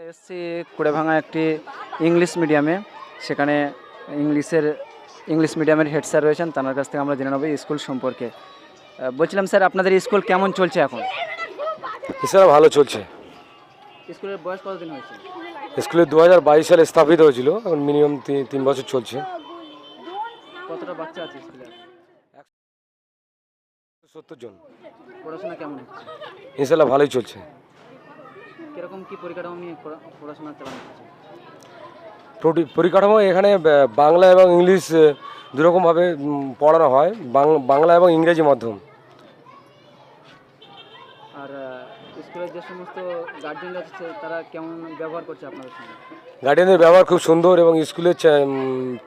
আমরা এসেছি কুড়েভাঙা একটি ইংলিশ মিডিয়ামে। সেখানে ইংলিশের ইংলিশ মিডিয়ামের হেড স্যার রয়েছেন তার কাছ থেকে আমরা জেনে নেব স্কুল সম্পর্কে। বলছিলাম স্যার আপনাদের স্কুল কেমন চলছে এখন? এছাড়া ভালো চলছে। স্কুলের বয়স কতদিন হয়েছে? স্কুলে দু হাজার বাইশ সালে স্থাপিত হয়েছিল এখন মিনিমাম তিন বছর চলছে। কতটা বাচ্চা আছে স্কুলে? সত্তর জন। পড়াশোনা কেমন হচ্ছে? ইনশাল্লাহ ভালোই চলছে। কীরকম কি পরিকাঠামো নিয়ে পড়াশোনা চালানো হচ্ছে? পরিকাঠামো এখানে বাংলা এবং ইংলিশ দুরকমভাবে পড়ানো হয়। বাংলা এবং ইংরেজি মাধ্যম। আর স্কুলের যে সমস্ত গার্জেন আছে তারা কেমন ব্যবহার করছে আপনাদের সঙ্গে? ব্যবহার খুব সুন্দর এবং স্কুলের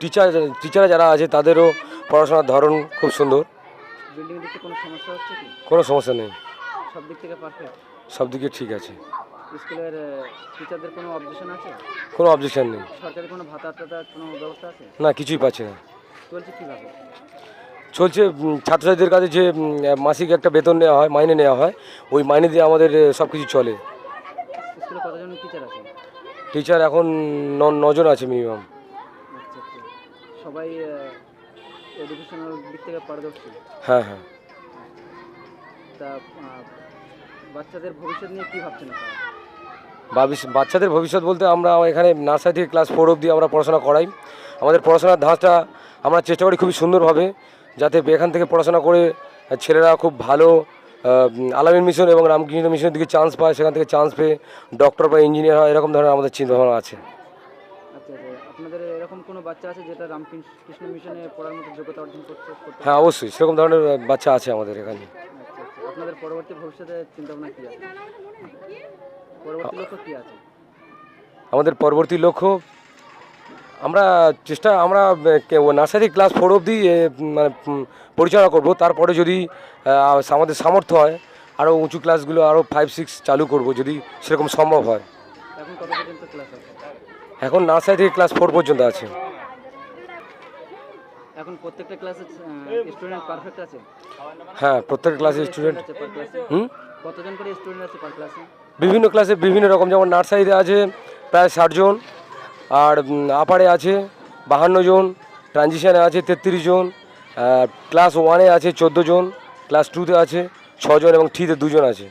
টিচার টিচাররা যারা আছে তাদেরও পড়াশোনার ধরন খুব সুন্দর। বিল্ডিং দিকতে কোনো সমস্যা হচ্ছে কি? কোনো সমস্যা নেই। সব দিক থেকে পারফেক্ট সব দিকে ঠিক আছে। স্কুলের টিচারদের কোনো অবজেকশন আছে? কোনো অবজেকশন নেই। সরকারি কোনো ভাতা কোনো ব্যবস্থা আছে? না কিছুই পাচ্ছে না। চলছে কীভাবে? চলছে ছাত্রছাত্রীদের কাছে যে মাসিক একটা বেতন নেওয়া হয় মাইনে নেওয়া হয় ওই মাইনে দিয়ে আমাদের সব কিছু চলে। স্কুলে কতজন টিচার আছে? টিচার এখন নজন আছে মিনিমাম আচ্ছা আচ্ছা। সবাই এডুকেশনাল দিক থেকে পারদর্শী? হ্যাঁ হ্যাঁ। তা বাচ্চাদের ভবিষ্যৎ নিয়ে কী ভাবছেন বাচ্চাদের ভবিষ্যৎ বলতে আমরা এখানে নার্সারি থেকে ক্লাস ফোর অবধি আমরা পড়াশোনা করাই। আমাদের পড়াশোনার ধাঁচটা আমরা চেষ্টা করি খুবই সুন্দরভাবে যাতে এখান থেকে পড়াশোনা করে ছেলেরা খুব ভালো আলামিন মিশন এবং রামকৃষ্ণ মিশনের দিকে চান্স পায় সেখান থেকে চান্স পেয়ে ডক্টর বা ইঞ্জিনিয়ার হয় এরকম ধরনের আমাদের চিন্তাভাবনা আছে। আচ্ছা আচ্ছা। আপনাদের এরকম কোনো বাচ্চা আছে যেটা রামকৃষ্ণ মিশনে পড়ার মতো যোগ্যতা অর্জন করতে করতে হ্যাঁ অবশ্যই। সেরকম ধরনের বাচ্চা আছে আমাদের এখানে। আপনাদের পরবর্তী ভবিষ্যতে চিন্তাভাবনা কী আছে? পরবর্তী লক্ষ্য কী আছে? আমাদের পরবর্তী লক্ষ্য আমরা চেষ্টা আমরা নার্সারি ক্লাস ফোর অবধি মানে পরিচালনা করব। তারপরে যদি আমাদের সামর্থ্য হয় আরও উঁচু ক্লাসগুলো আরও ফাইভ সিক্স চালু করব যদি সেরকম সম্ভব হয়। এখন নার্সারি থেকে ক্লাস ফোর পর্যন্ত আছে। এখন প্রত্যেকটা ক্লাসে স্টুডেন্ট পারফেক্ট আছে? হ্যাঁ প্রত্যেক ক্লাসে স্টুডেন্ট হুম? কতজন করে স্টুডেন্ট আছে পার ক্লাসে বিভিন্ন ক্লাসে বিভিন্ন রকম যেমন নার্সারিতে আছে প্রায় ষাট জন আর আপারে আছে বাহান্ন জন ট্রানজিশনে আছে তেত্রিশ জন ক্লাস ওয়ানে আছে চোদ্দ জন ক্লাস টুতে আছে ছজন এবং থ্রিতে দুজন আছে।